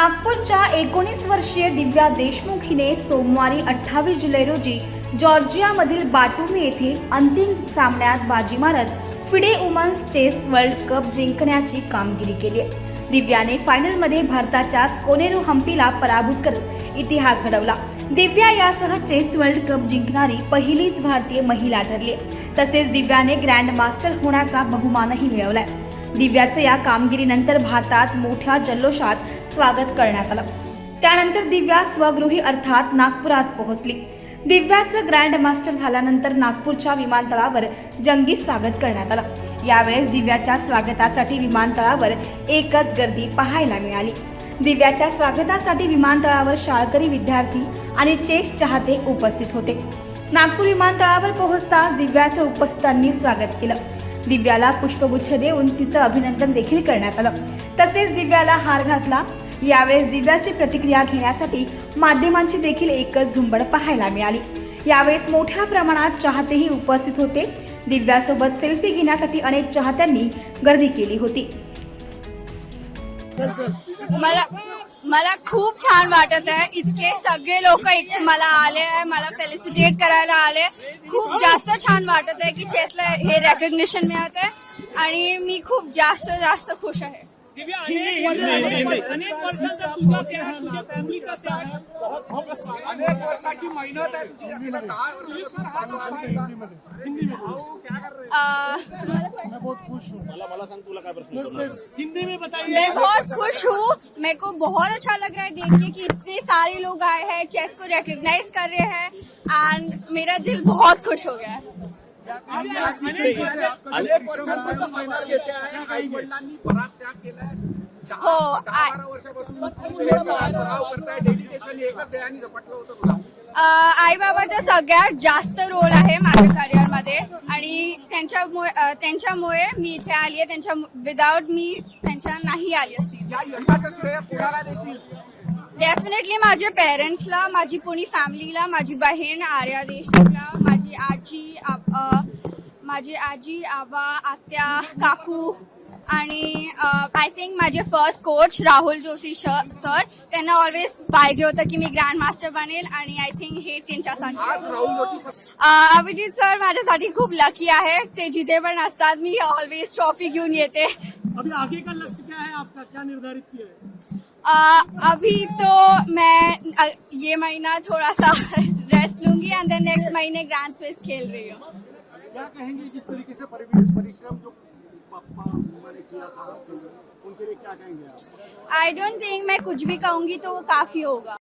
नागपूरच्या एकोणीस वर्षीय दिव्या देशमुख हिने सोमवारी अठ्ठावीस जुलै रोजी जॉर्जियामधील बाटुमी येथील अंतिम सामन्यात बाजी मारत FIDE women's chess world cup जिंकण्याची कामगिरी केली. दिव्याने फायनलमध्ये भारताच्या कोनेरू हम्पीला पराभूत करत इतिहास घडवला. दिव्या यासह चेस वर्ल्ड कप जिंकणारी पहिलीच भारतीय महिला ठरली. तसेच दिव्याने ग्रँड मास्टर होण्याचा बहुमानही मिळवलाय. दिव्याचं या कामगिरीनंतर भारतात मोठ्या जल्लोषात स्वागत करण्यात आलं. त्यानंतर दिव्या स्वगृही अर्थात नागपुरात पोहोचली. दिव्याचं ग्रँड मास्टर झाल्यानंतर नागपूरच्या विमानतळावर जंगी स्वागत करण्यात आलं. यावेळेस दिव्याच्या स्वागतासाठी विमानतळावर एकच गर्दी पाहायला मिळाली. दिव्याच्या स्वागतासाठी विमानतळावर शाळकरी विद्यार्थी आणि चेस चाहते उपस्थित होते. नागपूर विमानतळावर पोहोचताच दिव्याचं उपस्थितांनी स्वागत केलं. दिव्याला पुष्पगुच्छ देऊन तिचं अभिनंदन देखील करण्यात आलं. तसेच दिव्याला हार घातला यावेळेस दिव्याची प्रतिक्रिया घेण्यासाठी माध्यमांची देखील एकच झुंबड पाहायला मिळाली. यावेळेस मोठ्या प्रमाणात चाहतेही उपस्थित होते. दिव्यासोबत सेल्फी घेण्यासाठी अनेक चाहत्यांनी गर्दी केली होती. मला मला खूप छान वाटत आहे. इतके सगळे लोक मला आले आहे मला फेलिसिटेट करायला आले खूप जास्त छान वाटत आहे की चेसला हे रेकग्नेशन मिळत आहे. आणि मी खूप जास्त जास्त खुश आहे. दिव्या अनेक वर्ष- अनेक वर्षांचा तुझा त्याग तुझ्या फॅमिलीचा त्याग अनेक वर्षाची मेहनत आहे तुझी गेल्या दहा वर्षापासून हा जो आहे का? हिंदी में भाऊ क्या कर रहे अह, मैं बहुत खुश हूँ। हिंदी में बताइए। मैं बहुत खुश हूँ। मेरे को बहुत अच्छा लग रहा है देख के कि इतने सारे लोग आए हैं चेस को रिकग्नाइज कर रहे हैं एंड मेरा दिल बहुत खुश हो गया है। अनेक वर्षांपासून मेहनत घेते आहे. आई वडिलांनी बराच त्याग केलाय. दहा हो, आई बाबाचा सगळ्यात जास्त रोल आहे माझ्या करिअरमध्ये. आणि त्यांच्यामुळे त्यांच्यामुळे मी इथे आली आहे. त्यांच्या विदाऊट मी त्यांच्या नाही आली असती. या यशाचं श्रेय कोणाला देशील? डेफिनेटली माझ्या पेरेंट्सला माझी पुणी फॅमिलीला माझी बहीण आर्या देशमुखला माझी आजी माझी आजी आबा आत्या काकू आणि आय थिंक माझे first coach Rahul Joshi sir त्यांना ऑलवेज पाहिजे होतं की मी ग्रँड मास्टर बनेल आणि आय थिंक हे त्यांच्यासाठी. आज राहुल जोशी सर- अ, अभिजित सर माझ्यासाठी खूप लकी आहे. ते जिथे पण असतात मी ऑलवेज ट्रॉफी घेऊन येते. अभी आगे का लक्ष्य क्या है आपका? क्या निर्धारित किया है? अ, अभी तो मैं ये महीना थोड़ा सा रेस्ट लूंगी एंड देन नेक्स्ट महीने ग्रैंड स्विस खेल रही हूँ। क्या कहेंगे जिस तरीके से परिश्रम जो किया था उनके लिए क्या कहेंगे आई डोंट थिंक मैं कुछ भी कहूंगी तो वो काफी होगा।